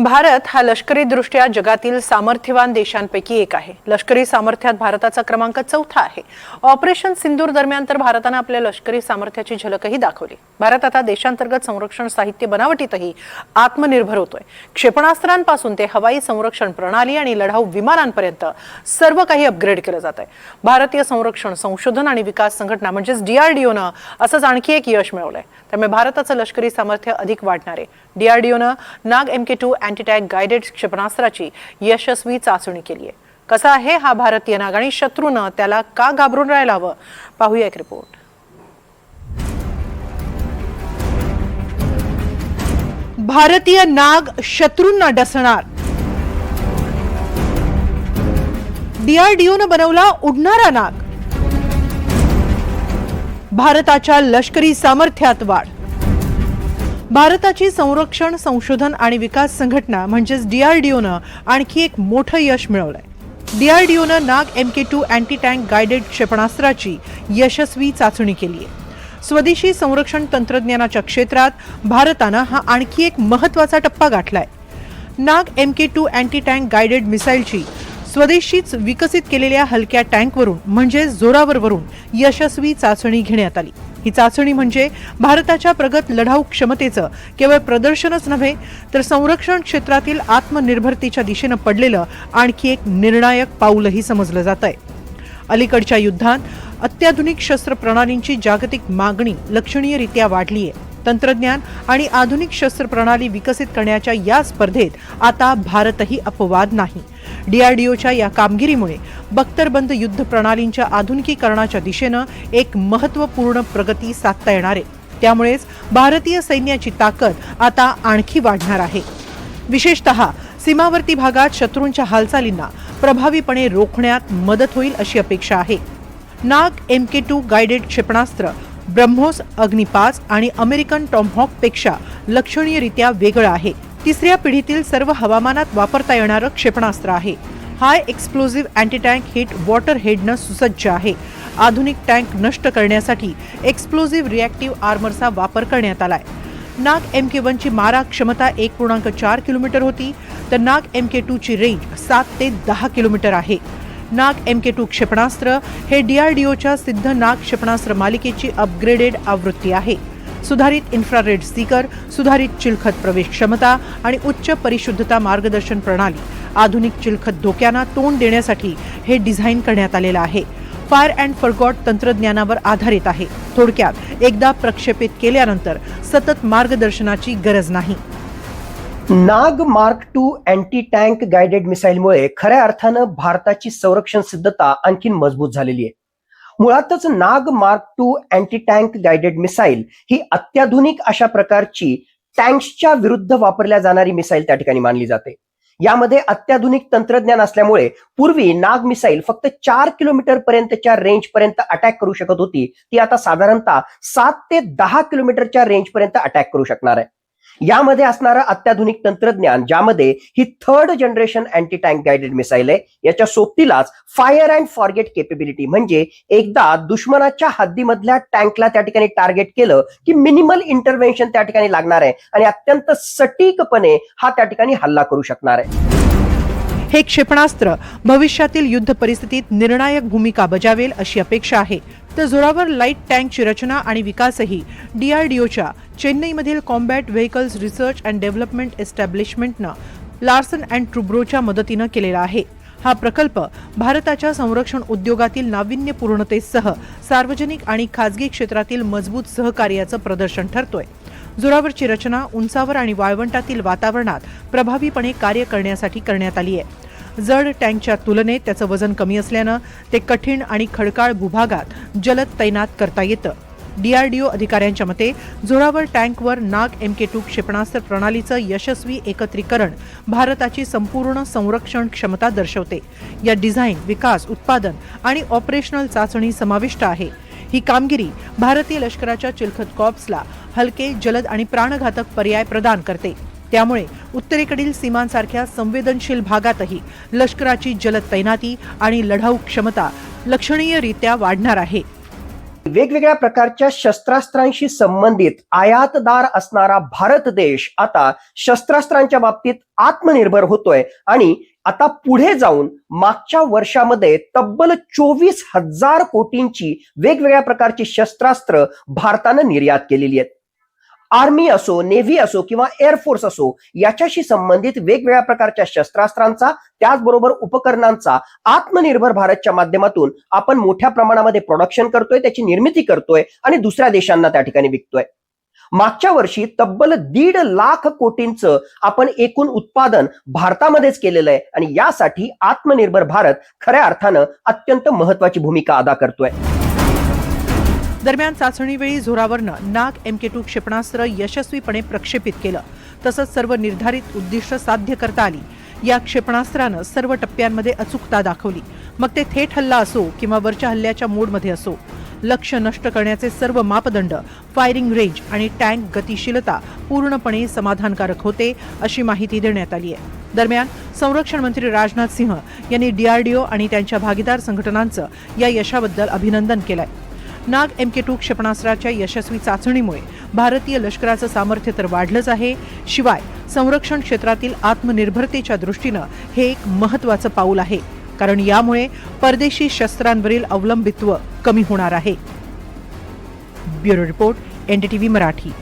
भारत हा लष्करीदृष्ट्या जगातील सामर्थ्यवान देशांपैकी एक आहे. लष्करी सामर्थ्यात भारताचा क्रमांक चौथा आहे. ऑपरेशन सिंदूर दरम्यान तर भारतानं आपल्या लष्करी सामर्थ्याची झलकही दाखवली. भारत आता देशांतर्गत संरक्षण साहित्य बनावटीतही आत्मनिर्भर होतोय. क्षेपणास्त्रांपासून ते हवाई संरक्षण प्रणाली आणि लढाऊ विमानांपर्यंत सर्व काही अपग्रेड केलं जात आहे भारतीय संरक्षण संशोधन आणि विकास संघटना म्हणजेच डीआरडीओनं असंच आणखी एक यश मिळवलंय. त्यामुळे भारताचं लष्करी सामर्थ्य अधिक वाढणार आहे. डीआरडीओनं Nag M K two anti tank guided क्षेपणास्त्राची यशस्वी चाचणी केली आहे. कसा आहे हा भारतीय नाग आणि शत्रूनं त्याला का घाबरून राहायला हवं पाहूया एक रिपोर्ट. भारतीय नाग शत्रूंना डसणार. डीआरडीओनं बनवला उडणारा नाग. भारताच्या लष्करी सामर्थ्यात वाढ. भारताची संरक्षण संशोधन आणि विकास संघटना म्हणजेच डीआरडीओनं आणखी एक मोठं यश मिळवलंय. डीआरडीओनं Nag M K two anti tank guided क्षेपणास्त्राची यशस्वी चाचणी केली आहे स्वदेशी संरक्षण तंत्रज्ञानाच्या क्षेत्रात भारतानं हा आणखी एक महत्त्वाचा टप्पा गाठलाय. Nag M K two anti tank guided मिसाईलची स्वदेशीच विकसित केलेल्या हलक्या टँकवरून म्हणजे जोरावरवरून यशस्वी चाचणी घेण्यात आली. ही चाचणी म्हणजे भारताच्या प्रगत लढाऊ क्षमतेचं केवळ प्रदर्शनच नव्हे तर संरक्षण क्षेत्रातील आत्मनिर्भरतेच्या दिशेनं पडलेलं आणखी एक निर्णायक पाऊलही समजलं जात आहे अलीकडच्या युद्धात अत्याधुनिक शस्त्र प्रणालींची जागतिक मागणी लक्षणीयरित्या वाढली आहे तंत्रज्ञान आणि आधुनिक शस्त्र प्रणाली विकसित करण्याच्या या स्पर्धेत आता भारतही अपवाद नाही. डीआरडीओच्या या कामगिरीमुळे बख्तरबंद युद्ध प्रणालींच्या आधुनिकीकरणाच्या दिशेनं एक महत्त्वपूर्ण प्रगती साधता येणार. आहे त्यामुळेच भारतीय सैन्याची ताकद आता आणखी वाढणार आहे. विशेषतः सीमावर्ती भागात शत्रूंच्या हालचालींना प्रभावीपणे रोखण्यात मदत होईल अशी अपेक्षा आहे. नाग एम के टू गायडेड क्षेपणास्त्र ब्रह्मोस अग्निपास आणि अमेरिकन टॉमहॉकपेक्षा लक्षणीयरित्या वेगळं आहे. तिसऱ्या पिढीतील सर्व हवामानात वापरता येणारं क्षेपणास्त्र आहे. High explosive anti tank heat water हेडनं सुसज्ज आहे. आधुनिक टँक नष्ट करण्यासाठी एक्सप्लोझिव्ह रिॲक्टिव्ह आर्मरचा वापर करण्यात आलाय. नाग एम के वनची मारा क्षमता एक पूर्णांक चार किलोमीटर होती. तर नाग एम के टूची रेंज सात ते दहा किलोमीटर आहे. नाग एम के टू क्षेपणास्त्र हे डीआरडीओच्या सिद्ध नाग क्षेपणास्त्र मालिकेची अपग्रेडेड आवृत्ती आहे. सुधारित इन्फ्रारेड स्टिकर सुधारित चिलखत प्रवेश क्षमता आणि उच्च परिशुद्धता मार्गदर्शन प्रणाली आधुनिक चिलखत धोक्यांना तोंड देण्यासाठी हे डिझाईन करण्यात आलेलं आहे. फायर अँड फरगॉट तंत्रज्ञानावर आधारित आहे. थोडक्यात एकदा प्रक्षेपित केल्यानंतर सतत मार्गदर्शनाची गरज नाही. Nag mark two anti tank guided मिसाईलमुळे खऱ्या अर्थानं भारताची संरक्षण सिद्धता आणखीन मजबूत झालेली आहे. मुळातच Nag mark two anti tank guided missile ही अत्याधुनिक अशा प्रकारची टँक्सच्या विरुद्ध वापरल्या जाणारी मिसाईल त्या ठिकाणी मानली जाते. यामध्ये अत्याधुनिक तंत्रज्ञान असल्यामुळे पूर्वी नाग मिसाईल फक्त चार किलोमीटर पर्यंतच्या रेंज पर्यंत अटॅक करू शकत होती. ती आता साधारणतः सात ते दहा किलोमीटरच्या रेंज पर्यंत अटॅक करू शकणार आहे. यामध्ये असणारं अत्याधुनिक तंत्रज्ञान ज्यामध्ये ही third generation anti tank guided missile आहे. याच्या सोबतीलाच फायर अँड फॉरगेट केपेबिलिटी म्हणजे एकदा दुश्मनाच्या हद्दीमधल्या टँकला त्या ठिकाणी टार्गेट केलं की मिनिमल इंटरव्हेन्शन त्या ठिकाणी लागणार आहे आणि अत्यंत सटीकपणे हा त्या ठिकाणी हल्ला करू शकणार आहे. हे क्षेपणास्त्र भविष्यातील युद्ध परिस्थितीत निर्णायक भूमिका बजावेल अशी अपेक्षा आहे. तर जोरावर लाइट टँकची रचना आणि विकासही डीआरडीओच्या चेन्नईमधील combat vehicles research and development एस्टॅब्लिशमेंटनं Larsen and ट्रुब्रोच्या मदतीनं केलेला आहे. हा प्रकल्प भारताच्या संरक्षण उद्योगातील नाविन्यपूर्णतेसह सार्वजनिक आणि खाजगी क्षेत्रातील मजबूत सहकार्याचं प्रदर्शन ठरतोय. जोरावरची रचना उंचावर आणि वाळवंटातील वातावरणात प्रभावीपणे कार्य करण्यासाठी करण्यात आली आहे. जड टँकच्या तुलनेत त्याचं वजन कमी असल्यानं ते कठीण आणि खडकाळ भूभागात जलद तैनात करता येतं. डीआरडीओ अधिकाऱ्यांच्या मते झोरावर टँकवर नाग एम के टू क्षेपणास्त्र प्रणालीचं यशस्वी एकत्रीकरण भारताची संपूर्ण संरक्षण क्षमता दर्शवते. या डिझाईन विकास उत्पादन आणि ऑपरेशनल चाचणी समाविष्ट आहे. ही कामगिरी भारतीय लष्कराच्या चिलखत कॉप्सला हलके जलद आणि प्राणघातक पर्याय प्रदान करते. त्यामुळे उत्तरेकडील सीमांसारख्या संवेदनशील भागातही लष्कराची जलद तैनाती आणि लढाऊ क्षमता लक्षणीयरित्या वाढणार आहे. वेगवेगळ्या प्रकारच्या शस्त्रास्त्रांशी संबंधित आयातदार असणारा भारत देश आता शस्त्रास्त्रांच्या बाबतीत आत्मनिर्भर होतोय आणि आता पुढे जाऊन मागच्या वर्षामध्ये तब्बल चोवीस हजार कोटींची वेगवेगळ्या प्रकारची शस्त्रास्त्र भारतानं निर्यात केलेली आहेत. आर्मी असो नेव्ही असो किंवा एअरफोर्स असो याच्याशी संबंधित वेगवेगळ्या प्रकारच्या शस्त्रास्त्रांचा त्याचबरोबर उपकरणांचा आत्मनिर्भर भारतच्या माध्यमातून आपण मोठ्या प्रमाणामध्ये प्रोडक्शन करतोय त्याची निर्मिती करतोय आणि दुसऱ्या देशांना त्या ठिकाणी विकतोय. मागच्या वर्षी तब्बल दीड लाख कोटींचं आपण एकूण उत्पादन भारतामध्येच केलेलं आहे आणि यासाठी आत्मनिर्भर भारत खऱ्या अर्थानं अत्यंत महत्वाची भूमिका अदा करतोय. दरम्यान चाचणीवेळी झोरावरनं नाग एम के टू क्षेपणास्त्र यशस्वीपणे प्रक्षेपित केलं. तसंच सर्व निर्धारित उद्दिष्ट साध्य करता आली. या क्षेपणास्त्रानं सर्व टप्प्यांमध्ये अचूकता दाखवली. मग ते थेट हल्ला असो किंवा वरच्या हल्ल्याच्या मोडमध्ये असो लक्ष नष्ट करण्याचे सर्व मापदंड फायरिंग रेंज आणि टँक गतिशीलता पूर्णपणे समाधानकारक होते अशी माहिती देण्यात आली आहे. दरम्यान संरक्षण मंत्री राजनाथ सिंह यांनी डीआरडीओ आणि त्यांच्या भागीदार संघटनांचं या यशाबद्दल अभिनंदन केलं आहे नाग एम के टू क्षेपणास्त्राच्या यशस्वी चाचणीमुळे भारतीय लष्कराचं सामर्थ्य तर वाढलंच आहे. शिवाय संरक्षण क्षेत्रातील आत्मनिर्भरतेच्या दृष्टीनं हे एक महत्वाचं पाऊल आहे. कारण यामुळे परदेशी शस्त्रांवरील अवलंबित्व कमी होणार आहे. Bureau report NDTV Marathi.